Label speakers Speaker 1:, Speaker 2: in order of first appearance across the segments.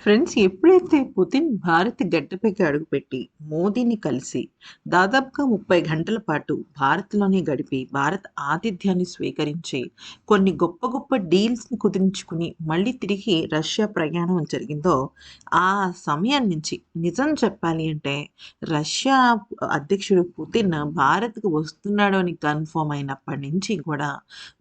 Speaker 1: Friends ఎప్పుడైతే Putin Bharat గడ్డపైకి అడుగుపెట్టి మోదీని కలిసి దాదాపుగా ముప్పై గంటల పాటు భారత్లోనే గడిపి భారత్ ఆతిథ్యాన్ని స్వీకరించి కొన్ని గొప్ప గొప్ప డీల్స్ని కుదిరించుకుని మళ్ళీ తిరిగి రష్యా ప్రయాణం జరిగిందో ఆ సమయం నుంచి నిజం చెప్పాలి అంటే రష్యా అధ్యక్షుడు పుతిన్ భారత్కు వస్తున్నాడు అని కన్ఫర్మ్ అయినప్పటి నుంచి కూడా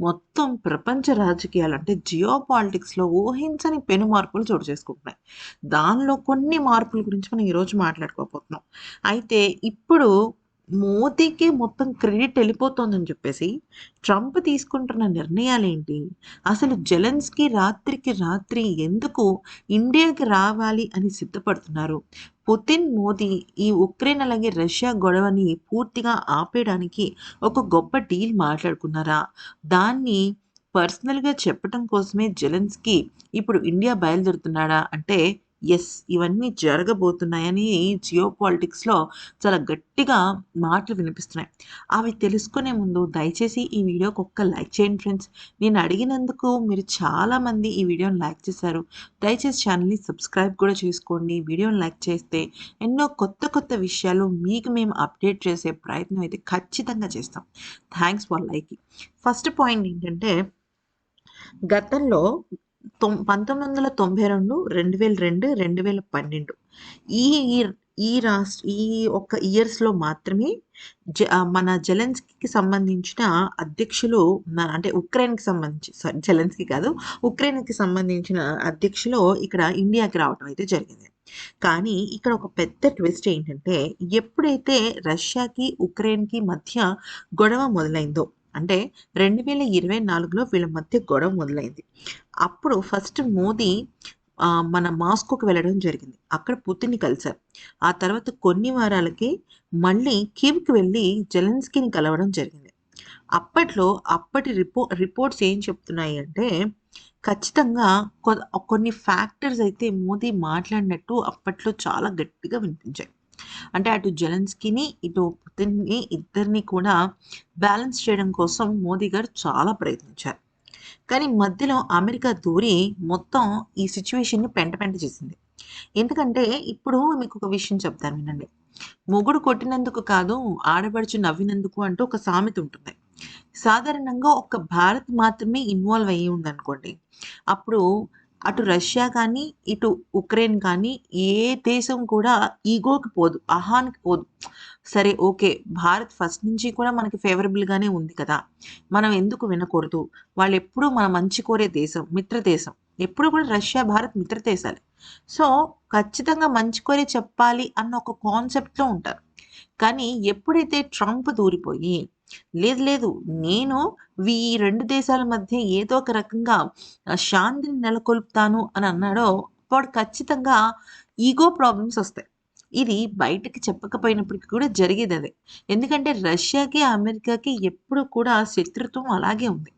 Speaker 1: మొత్తం ప్రపంచ రాజకీయాలు అంటే జియో పాలిటిక్స్లో ఊహించని పెను మార్పులు చోటు చేసుకుంటున్నాయి. దానిలో కొన్ని మార్పుల గురించి మనం ఈరోజు మాట్లాడుకోబోతున్నాం. అయితే ఇప్పుడు మోదీకి మొత్తం క్రెడిట్ వెళ్ళిపోతుందని చెప్పేసి ట్రంప్ తీసుకుంటున్న నిర్ణయాలు ఏంటి అసలు జెలెన్స్కి రాత్రికి రాత్రి ఎందుకు ఇండియాకి రావాలి అని సిద్ధపడుతున్నారు? పుతిన్ మోదీ ఈ ఉక్రెయిన్ అలాగే రష్యా గొడవని పూర్తిగా ఆపేయడానికి ఒక గొప్ప డీల్ మాట్లాడుకున్నారా? దాన్ని పర్సనల్గా చెప్పటం కోసమే జెలెన్స్కి ఇప్పుడు ఇండియా బయలుదేరుతున్నాడా అంటే ఎస్ ఇవన్నీ జరగబోతున్నాయని జియో పాలిటిక్స్లో చాలా గట్టిగా మాటలు వినిపిస్తున్నాయి. అవి తెలుసుకునే ముందు దయచేసి ఈ వీడియోకి ఒక్క లైక్ చేయండి ఫ్రెండ్స్. నేను అడిగినందుకు మీరు చాలామంది ఈ వీడియోని లైక్ చేశారు. దయచేసి ఛానల్ని సబ్స్క్రైబ్ కూడా చేసుకోండి. వీడియోని లైక్ చేస్తే ఎన్నో కొత్త కొత్త విషయాలు మీకు మేము అప్డేట్ చేసే ప్రయత్నం అయితే ఖచ్చితంగా చేస్తాం. Thanks for liking. First point ఏంటంటే గతంలో తొం పంతొమ్మిది వందల తొంభై రెండు రెండు వేల రెండు రెండు వేల పన్నెండు ఈ ఈ రాష్ట్ర ఈ ఒక్క ఇయర్స్లో మాత్రమే జ మన జలెన్స్కి సంబంధించిన అధ్యక్షులు అంటే ఉక్రెయిన్కి సంబంధించి సారీ జెలెన్స్కి కాదు ఉక్రెయిన్కి సంబంధించిన అధ్యక్షులు ఇక్కడ ఇండియాకి రావడం అయితే జరిగింది. కానీ ఇక్కడ ఒక పెద్ద ట్విస్ట్ ఏంటంటే ఎప్పుడైతే రష్యాకి ఉక్రెయిన్కి మధ్య గొడవ మొదలైందో అంటే రెండు వేల ఇరవై నాలుగులో వీళ్ళ మధ్య గొడవ మొదలైంది. అప్పుడు ఫస్ట్ మోదీ మన మాస్కోకి వెళ్ళడం జరిగింది. అక్కడ పుతిన్ని కలిశారు. ఆ తర్వాత కొన్ని వారాలకి మళ్ళీ కీవ్కి వెళ్ళి జెలెన్స్కీని కలవడం జరిగింది. అప్పట్లో అప్పటి రిపో రిపోర్ట్స్ ఏం చెప్తున్నాయి అంటే ఖచ్చితంగా కొన్ని ఫ్యాక్టర్స్ అయితే మోదీ మాట్లాడినట్టు అప్పట్లో చాలా గట్టిగా వినిపించాయి. అంటే అటు జెలెన్స్కీని ఇటు పుతిన్ని ఇద్దరిని కూడా బ్యాలెన్స్ చేయడం కోసం మోదీ గారు చాలా ప్రయత్నించారు. కానీ మధ్యలో అమెరికా దూరి మొత్తం ఈ సిచ్యువేషన్ని పెంట పెంట చేసింది. ఎందుకంటే ఇప్పుడు మీకు ఒక విషయం చెప్తాను వినండి. మొగుడు కొట్టినందుకు కాదు ఆడపడుచు నవ్వినందుకు అంటూ ఒక సామెత ఉంటుంది. సాధారణంగా ఒక భారత్ మాత్రమే ఇన్వాల్వ్ అయ్యి ఉందనుకోండి. అప్పుడు అటు రష్యా కానీ ఇటు ఉక్రెయిన్ కానీ ఏ దేశం కూడా ఈగోకి పోదు అహానికి పోదు. సరే ఓకే భారత్ ఫస్ట్ నుంచి కూడా మనకి ఫేవరబుల్గానే ఉంది కదా. మనం ఎందుకు వినకూడదు? వాళ్ళు ఎప్పుడూ మన మంచి కోరే దేశం మిత్ర దేశం. ఎప్పుడు కూడా రష్యా భారత్ మిత్ర దేశాలే సో ఖచ్చితంగా మంచి కోరే చెప్పాలి అన్న ఒక కాన్సెప్ట్లో ఉంటారు. కానీ ఎప్పుడైతే ట్రంప్ దూరిపోయి లేదు లేదు నేను ఈ రెండు దేశాల మధ్య ఏదో ఒక రకంగా శాంతిని నెలకొల్పుతాను అని అన్నాడో అప్పుడు ఖచ్చితంగా ఈగో ప్రాబ్లమ్స్ వస్తాయి. ఇది బయటకి చెప్పకపోయినప్పటికీ కూడా జరిగేది అదే. ఎందుకంటే రష్యాకి అమెరికాకి ఎప్పుడు కూడా శత్రుత్వం అలాగే ఉంది.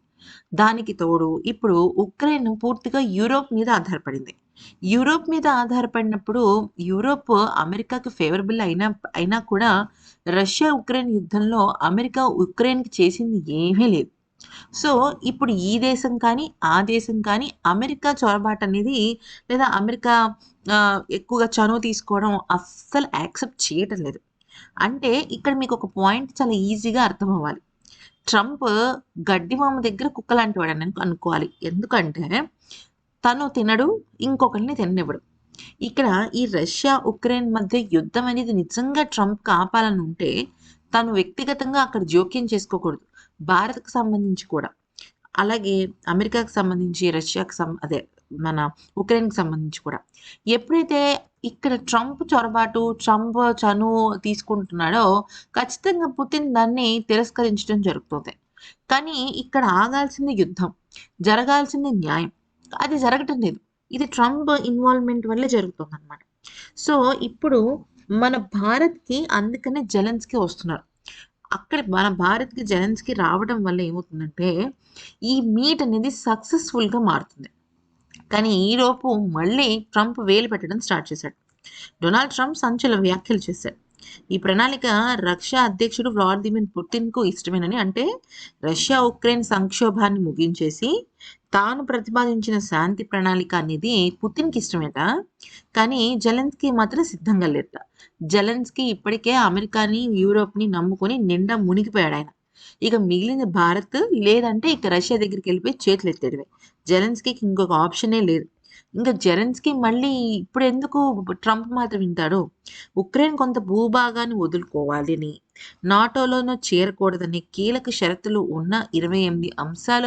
Speaker 1: దానికి తోడు ఇప్పుడు ఉక్రెయిన్ పూర్తిగా యూరోప్ మీద ఆధారపడింది. యూరోప్ మీద ఆధారపడినప్పుడు యూరోప్ అమెరికాకు ఫేవరబుల్ అయినా అయినా కూడా రష్యా ఉక్రెయిన్ యుద్ధంలో అమెరికా ఉక్రెయిన్కి చేసింది ఏమీ లేదు. సో ఇప్పుడు ఈ దేశం కానీ ఆ దేశం కానీ అమెరికా చొరబాటు అనేది లేదా అమెరికా ఎక్కువగా చనువు తీసుకోవడం అస్సలు యాక్సెప్ట్ చేయటం లేదు. అంటే ఇక్కడ మీకు ఒక పాయింట్ చాలా ఈజీగా అర్థం అవ్వాలి ట్రంప్ గడ్డిమామ దగ్గర కుక్కలాంటి వాడని అనుకోవాలి. ఎందుకంటే తను తినడు ఇంకొకరిని తిననివ్వడు. ఇక్కడ ఈ రష్యా ఉక్రెయిన్ మధ్య యుద్ధం అనేది నిజంగా ట్రంప్ కాపాలని ఉంటే తను వ్యక్తిగతంగా అక్కడ జోక్యం చేసుకోకూడదు. భారత్కు సంబంధించి కూడా. అలాగే అమెరికాకు సంబంధించి రష్యాకు సం అదే మన ఉక్రెయిన్కి సంబంధించి కూడా. ఎప్పుడైతే ఇక్కడ ట్రంప్ చొరబాటు ట్రంప్ చను తీసుకుంటున్నాడో ఖచ్చితంగా పుతిన్ దాన్ని తిరస్కరించడం జరుగుతుంది. కానీ ఇక్కడ ఆగాల్సింది యుద్ధం జరగాల్సింది న్యాయం. అది జరగటం లేదు. ఇది ట్రంప్ ఇన్వాల్వ్మెంట్ వల్లే జరుగుతుంది అనమాట సో ఇప్పుడు మన భారత్కి అందుకనే జెలెన్స్కి వస్తున్నారు. అక్కడ మన భారత్కి జలన్స్కి రావడం వల్ల ఏమవుతుందంటే ఈ మీట్ అనేది సక్సెస్ఫుల్గా మారుతుంది. కానీ ఈలోపు మళ్ళీ ట్రంప్ వేలు పెట్టడం స్టార్ట్ చేశాడు. డొనాల్డ్ ట్రంప్ సంచల వ్యాఖ్యలు చేశాడు ఈ ప్రణాళిక రష్యా అధ్యక్షుడు వ్లాదిమిర్ పుటిన్కు ఇష్టమేనని అంటే రష్యా ఉక్రెయిన్ సంక్షోభాన్ని ముగించేసి తాను ప్రతిపాదించిన శాంతి ప్రణాళిక అనేది పుతిన్కి ఇష్టమేట. కానీ జెలెన్స్కీ మాత్రం సిద్ధంగా లేట జెలెన్స్కీ ఇప్పటికే అమెరికాని యూరోప్ని నమ్ముకొని నిండా మునిగిపోయాడు ఆయన ఇక మిగిలిన భారత్ లేదంటే ఇక రష్యా దగ్గరికి వెళ్ళిపోయి చేతులు ఎత్తేడివే జెలెన్స్కీకి ఇంకొక ఆప్షనే లేదు. ఇంకా జెరెన్స్కి మళ్ళీ ఇప్పుడు ఎందుకు ట్రంప్ మాత్రం వింటాడు? ఉక్రెయిన్ కొంత భూభాగాన్ని వదులుకోవాలని నాటోలోనూ చేరకూడదని కీలక షరతులు ఉన్న ఇరవై ఎనిమిది అంశాల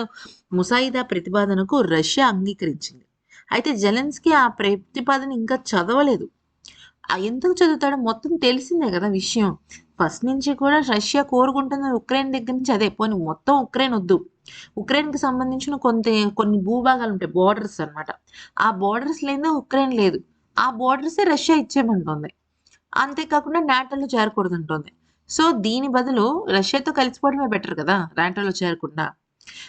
Speaker 1: ముసాయిదా ప్రతిపాదనకు రష్యా అంగీకరించింది. అయితే జెలెన్స్కీ ఆ ప్రతిపాదన ఇంకా చదవలేదు. ఎందుకు చదువుతాడో మొత్తం తెలిసిందే కదా విషయం. ఫస్ట్ నుంచి కూడా రష్యా కోరుకుంటున్న ఉక్రెయిన్ దగ్గర నుంచి అదే పోనీ మొత్తం ఉక్రెయిన్ వద్దు. ఉక్రెయిన్కి సంబంధించిన కొంత కొన్ని భూభాగాలు ఉంటాయి బోర్డర్స్ అనమాట ఆ బోర్డర్స్ లేదా ఉక్రెయిన్ లేదు. ఆ బోర్డర్సే రష్యా ఇచ్చేయమంటుంది. అంతేకాకుండా నాటోలో చేరకూడదంటుంది. సో దీని బదులు రష్యాతో కలిసిపోవడమే బెటర్ కదా నాటోలో చేరకుండా.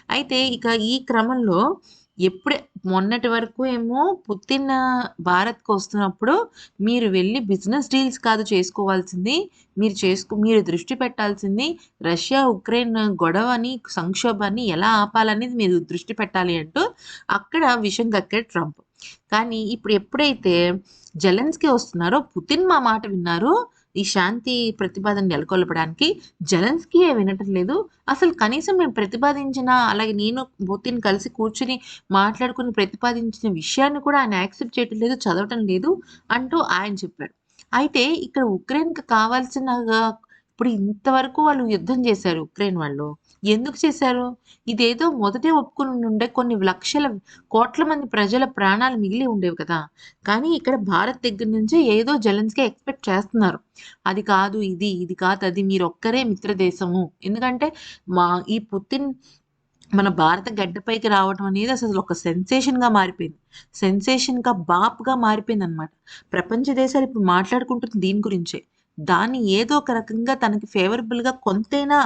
Speaker 1: అయితే ఇక ఈ క్రమంలో ఎప్పుడే మొన్నటి వరకు ఏమో పుతిన్ భారత్కి వస్తున్నప్పుడు మీరు వెళ్ళి బిజినెస్ డీల్స్ కాదు చేసుకోవాల్సింది మీరు చేసుకో మీరు దృష్టి పెట్టాల్సింది రష్యా ఉక్రెయిన్ గొడవని సంక్షోభాన్ని ఎలా ఆపాలనేది మీరు దృష్టి పెట్టాలి అంటూ అక్కడ విషయం కక్కే ట్రంప్. కానీ ఇప్పుడు ఎప్పుడైతే జలెన్స్కి వస్తున్నారో పుతిన్ మా మాట విన్నారు ఈ శాంతి ప్రతిపాదన నెలకొల్పడానికి జెలెన్స్కీయే వినటం లేదు అసలు కనీసం మేము ప్రతిపాదించిన అలాగే నేను పుతిన్ కలిసి కూర్చుని మాట్లాడుకుని ప్రతిపాదించిన విషయాన్ని కూడా ఆయన యాక్సెప్ట్ చేయటం లేదు చదవటం లేదు అంటూ ఆయన చెప్పాడు. అయితే ఇక్కడ ఉక్రెయిన్కి కావాల్సిన ఇప్పుడు ఇంతవరకు వాళ్ళు యుద్ధం చేశారు ఉక్రెయిన్ వాళ్ళు. ఎందుకు చేశారు? ఇదేదో మొదటే ఒప్పుకుని ఉండే కొన్ని లక్షల కోట్ల మంది ప్రజల ప్రాణాలు మిగిలి ఉండేవి కదా. కానీ ఇక్కడ భారత్ దగ్గర నుంచి ఏదో జలన్స్కే ఎక్స్పెక్ట్ చేస్తున్నారు. అది కాదు ఇది ఇది కాదు అది మీరు ఒక్కరే మిత్రదేశము. ఎందుకంటే మా ఈ పుతిన్ మన భారత గడ్డపైకి రావడం అనేది అసలు ఒక సెన్సేషన్గా మారిపోయింది. సెన్సేషన్గా బాప్గా మారిపోయింది అనమాట ప్రపంచ దేశాలు ఇప్పుడు మాట్లాడుకుంటుంది దీని గురించే. దాన్ని ఏదో ఒక రకంగా తనకి ఫేవరబుల్గా కొంతైనా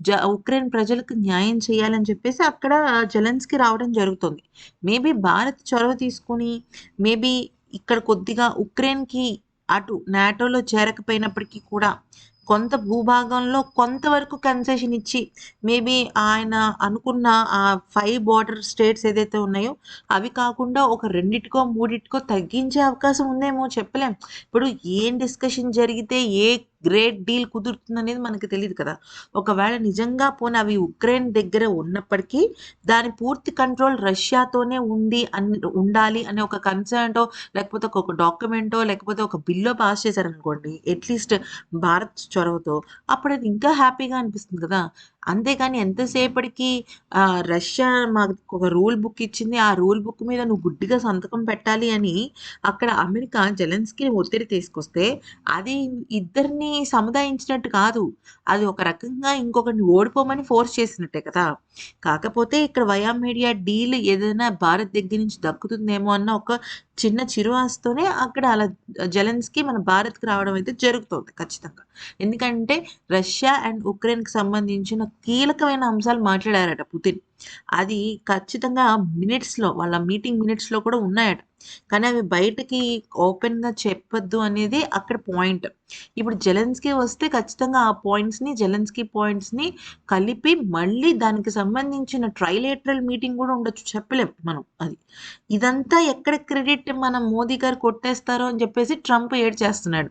Speaker 1: జ ఉక్రెయిన్ ప్రజలకు న్యాయం చేయాలని చెప్పేసి అక్కడ జలెన్స్కి రావడం జరుగుతుంది. మేబీ భారత్ చొరవ తీసుకొని మేబీ ఇక్కడ కొద్దిగా ఉక్రెయిన్కి అటు నాటోలో చేరకపోయినప్పటికీ కూడా కొంత భూభాగంలో కొంతవరకు కన్సెషన్ ఇచ్చి మేబీ ఆయన అనుకున్న ఆ ఫైవ్ బార్డర్ స్టేట్స్ ఏదైతే ఉన్నాయో అవి కాకుండా ఒక రెండిటికో మూడిటికో తగ్గించే అవకాశం ఉందేమో చెప్పలేం. ఇప్పుడు ఏం డిస్కషన్ జరిగితే ఏ గ్రేట్ డీల్ కుదురుతుంది అనేది మనకు తెలియదు కదా. ఒకవేళ నిజంగా పోనీ అవి ఉక్రెయిన్ దగ్గర ఉన్నప్పటికీ దాని పూర్తి కంట్రోల్ రష్యాతోనే ఉంది అని ఉండాలి అనే ఒక కన్సర్న్టో లేకపోతే ఒక డాక్యుమెంటో లేకపోతే ఒక బిల్లో పాస్ చేశారనుకోండి అట్లీస్ట్ భారత్ చొరవతో అప్పుడు అది ఇంకా హ్యాపీగా అనిపిస్తుంది కదా. అంతేకాని ఎంతసేపటికి రష్యా మాకు ఒక రూల్ బుక్ ఇచ్చింది ఆ రూల్ బుక్ మీద నువ్వు గుడ్డిగా సంతకం పెట్టాలి అని అక్కడ అమెరికా జెలెన్స్కి ఒత్తిడి తీసుకొస్తే అది ఇద్దరిని సముదాయించినట్టు కాదు. అది ఒక రకంగా ఇంకొకరిని ఓడిపోమని ఫోర్స్ చేసినట్టే కదా. కాకపోతే ఇక్కడ వయా మీడియా డీల్ ఏదైనా భారత్ దగ్గర నుంచి దక్కుతుందేమో అన్న ఒక చిన్న చిరువాస్తోనే అక్కడ అలా జెలెన్స్కి మన భారత్కి రావడం అయితే జరుగుతుంది ఖచ్చితంగా. ఎందుకంటే రష్యా అండ్ ఉక్రెయిన్కి సంబంధించిన కీలకమైన అంశాలు మాట్లాడారట పుతిన్. అది ఖచ్చితంగా మినిట్స్లో వాళ్ళ మీటింగ్ మినిట్స్లో కూడా ఉన్నాయట. కానీ అవి బయటకి ఓపెన్గా చెప్పొద్దు అనేది అక్కడ పాయింట్. ఇప్పుడు జెలెన్స్కీ వస్తే ఖచ్చితంగా ఆ పాయింట్స్ని జెలెన్స్కీ పాయింట్స్ని కలిపి మళ్ళీ దానికి సంబంధించిన ట్రైలేటరల్ మీటింగ్ కూడా ఉండొచ్చు చెప్పలేం మనం అది. ఇదంతా ఎక్కడ క్రెడిట్ మన మోదీ గారు కొట్టేస్తారో అని చెప్పేసి ట్రంప్ ఏడ్ చేస్తున్నాడు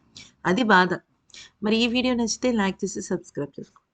Speaker 1: అది బాధ. మరి ఈ వీడియో నచ్చితే లైక్ చేసి సబ్స్క్రైబ్ చేసుకోండి.